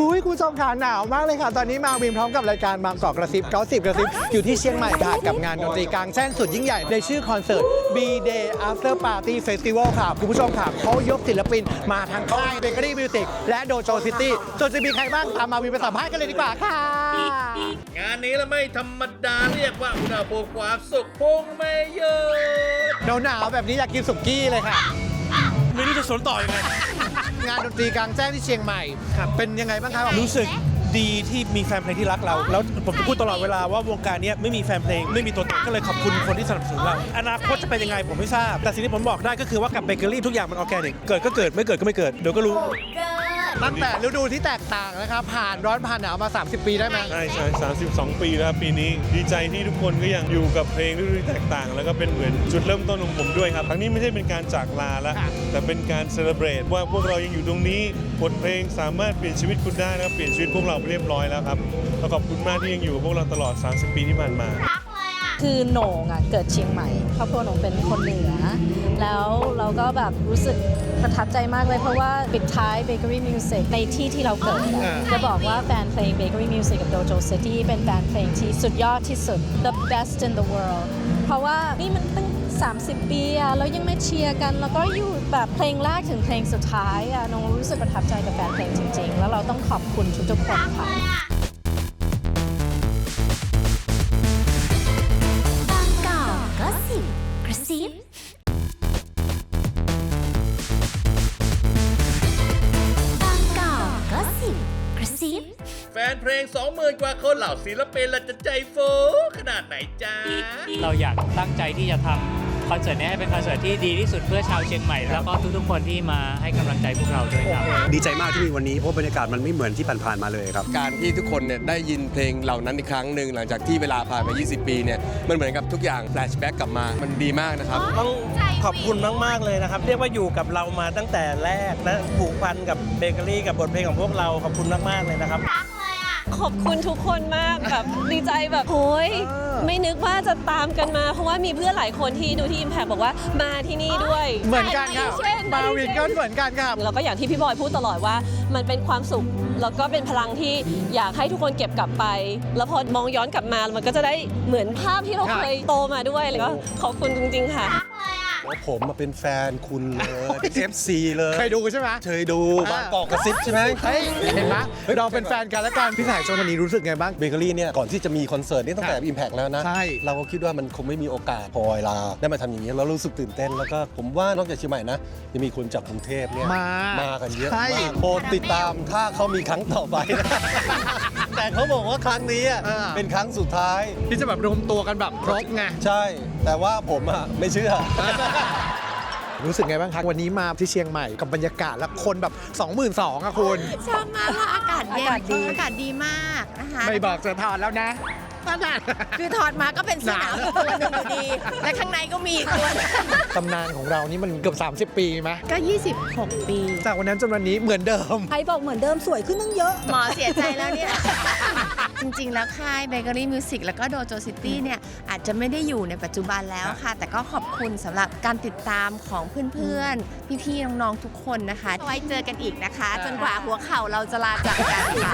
ผู้ชมค่ะหนาวมากเลยค่ะ ตอนนี้มาวินพร้อมกับรายการบางกอกกระซิบเก้าสิบกระซิบอยู่ที่เชียงใหม่ค่ะกับงานดนตรีกลางแจ้งสุดยิ่งใหญ่ในชื่อคอนเสิร์ต B Day After Party Festival ค่ะ คุณผู้ชมค่ะเขายกศิลปินมาทางค่ายเบเกอรี่มิวสิกและโดโจซิตี้จนจะมีใครบ้างตามมาวินไปสัมภาษณ์กันเลยดีกว่าค่ะ งานนี้ละไม่ธรรมดาเรียกว่าอุณหภูมิความสุขพุ่งไม่หยุดหนาวๆแบบนี้อยากกินสุกี้เลยค่ะ ไม่รู้จะสนต่อยังไง งานดนตรีกลางแจ้งที่เชียงใหม่ เป็นยังไงบ้างครับรู้สึกดีที่มีแฟนเพลงที่รักเรา แล้วผมจะพูดตลอดเวลาว่าวงการเนี้ยไม่มีแฟนเพลง ไม่มีตัวตนก็เลยขอบคุณคนที่สนับสนุนเรา อนาคตจะเป็นยังไงผมไม่ทราบ แต่สิ่งที่ผมบอกได้ก็คือว่ากับเบเกอรี่ทุกอย่างมันออร์แกนิก เกิดก็เกิดไม่เกิดก็ไม่เกิดเดี๋ยวก็รู้ ตั้งแต่ฤดูที่แตกต่างนะครับ ผ่านร้อนผ่านหนาวมา 30 ปีได้ไหมใช่ใช่32ปีแล้วครับปีนี้ดีใจที่ทุกคนก็ยังอยู่กับเพลงฤดูที่แตกต่าง แล้วก็เป็นเหมือนจุดเริ่มต้นของผมด้วยครับครั้งนี้ไม่ใช่เป็นการจากลาแล้วแต่เป็นการเซเลบรตว่าพวกเรายังอยู่ตรงนี้บทเพลงสามารถเปลี่ยนชีวิตคุณได้นะครับเปลี่ยนชีวิตพวกเราไปเรียบร้อยแล้วครับแล้วขอบคุณมากที่ยังอยู่กับพวกเราตลอด 30 ปีที่ผ่านมา คือโหน่งอะเกิดเชียงใหม่ครอบครัวโหน่งเป็นคนเหนือ แล้วเราก็แบบรู้สึกประทับใจมากเลยเพราะว่าปิดท้าย Bakery Music ในที่ที่เราเกิดจะบอกว่าแฟนเพลง Bakery Music กับ Dojo City เป็นแฟนเพลงที่สุดยอดที่สุด the best in the world เพราะว่านี่มันตั้ง30 ปีอะแล้วยังไม่เชียร์กัน แล้วก็อยู่แบบเพลงแรกถึงเพลงสุดท้ายอะน้องรู้สึกประทับใจกับแฟนเพลงจริง ๆ แล้วเราต้องขอบคุณทุกๆคนค่ะ แฟนเพลง 20,000 กว่าคนเหล่าศิลปินละจะใจฟูขนาดไหนจ้าเราอยากตั้งใจที่จะทำคอนเสิร์ตนี้ให้เป็นคอนเสิร์ตที่ดีที่สุดเพื่อชาวเชียงใหม่ แล้วก็ทุกๆคนที่มาให้กำลังใจพวกเราด้วยครับ ดีใจมากที่มีวันนี้เพราะบรรยากาศมันไม่เหมือนที่ผ่านๆมาเลยครับ การที่ทุกคนเนี่ยได้ยินเพลงเหล่านั้นอีกครั้งหนึ่งหลังจากที่เวลาผ่านไป20 ปีเนี่ยมันเหมือนกับทุกอย่างแฟลชแบ็กกลับมามันดีมากนะครับต้องขอบคุณมากๆเลยนะครับ เรียกว่าอยู่กับเรามาตั้งแต่แรกและผูกพันกับเบเกอรี่กับบทเพลงของพวกเราขอบคุณมากๆเลยนะครับ ขอบคุณทุกคนมากแบบดีใจแบบโอ้ยไม่นึกว่าจะตามกันมา เพราะว่ามีเพื่อนหลายคนที่ดูที่ Impact บอกว่ามาที่นี่ด้วยเหมือนกันครับเช่นมาวินก็เหมือนกันครับแล้วก็อย่างที่พี่บอยพูดตลอดว่า มันเป็นความสุข แล้วก็เป็นพลังที่อยากให้ทุกคนเก็บกลับไป แล้วพอมองย้อนกลับมามันก็จะได้เหมือนภาพที่เราครับเคยโตมาด้วยเลยก็ขอบคุณจริงๆค่ะ ผมมาเป็นแฟนคุณเลย FC เลยเคยดูใช่ไหมเคยดูบางกอกกระซิบใช่ไหมเฮ้ยเห็นไหมเราเป็นแฟนกันแล้วกันพี่สายชนวันนี้รู้สึกไงบ้างเบเกอรี่เนี่ยก่อนที่จะมีคอนเสิร์ตนี่ตั้งแต่ Impact แล้วนะใช่เราก็คิดว่ามันคงไม่มีโอกาสพอเวลาได้มาทำอย่างนี้แล้วรู้สึกตื่นเต้นแล้วก็ผมว่านอกจากเชียงใหม่นะยังมีคนจากกรุงเทพเนี่ยมามากันเยอะใช่ มากโปรดติดตามถ้าเขามีครั้งต่อไปนะแต่เขาบอกว่าครั้งนี้อะอ่าเป็นครั้งสุดท้าย ที่จะแบบรวมตัวกันแบบครบไง ใช่ แต่ว่าผมอะไม่เชื่อ รู้สึกไงบ้างครับวันนี้มาที่เชียงใหม่กับบรรยากาศและคนแบบ 22,000อะคุณ ชอบมากค่ะอากาศเย็นอากาศดี อากาศดีมากนะคะไม่บอกจะถอดแล้วนะนั่นน่ะ คือถอดมาก็เป็นเสื้อหนาว ตัวหนึงอยู่ดี และข้างในก็มีอีกตัวหนึ่งตำนานของเรานี่มันเกือบ 30 ปีไหมก็ 26 ปี จากวันนั้นจนวันนี้เหมือนเดิม ใครบอกเหมือนเดิมสวยขึ้นตั้งเยอะ หมอเสียใจแล้วเนี่ยจ ริง ๆ แล้วค่าย Bakery Music แล้วก็ Dojo City เนี่ยอาจจะไม่ได้อยู่ในปัจจุบันแล้วค่ะ แต่ก็ขอบคุณสำหรับการติดตามของเพื่อน ๆ พี่ ๆ น้อง ๆ ทุกคนนะคะ ไว้เจอกันอีกนะคะ จนกว่าหัวเข่าเราจะลาจากกันค่ะ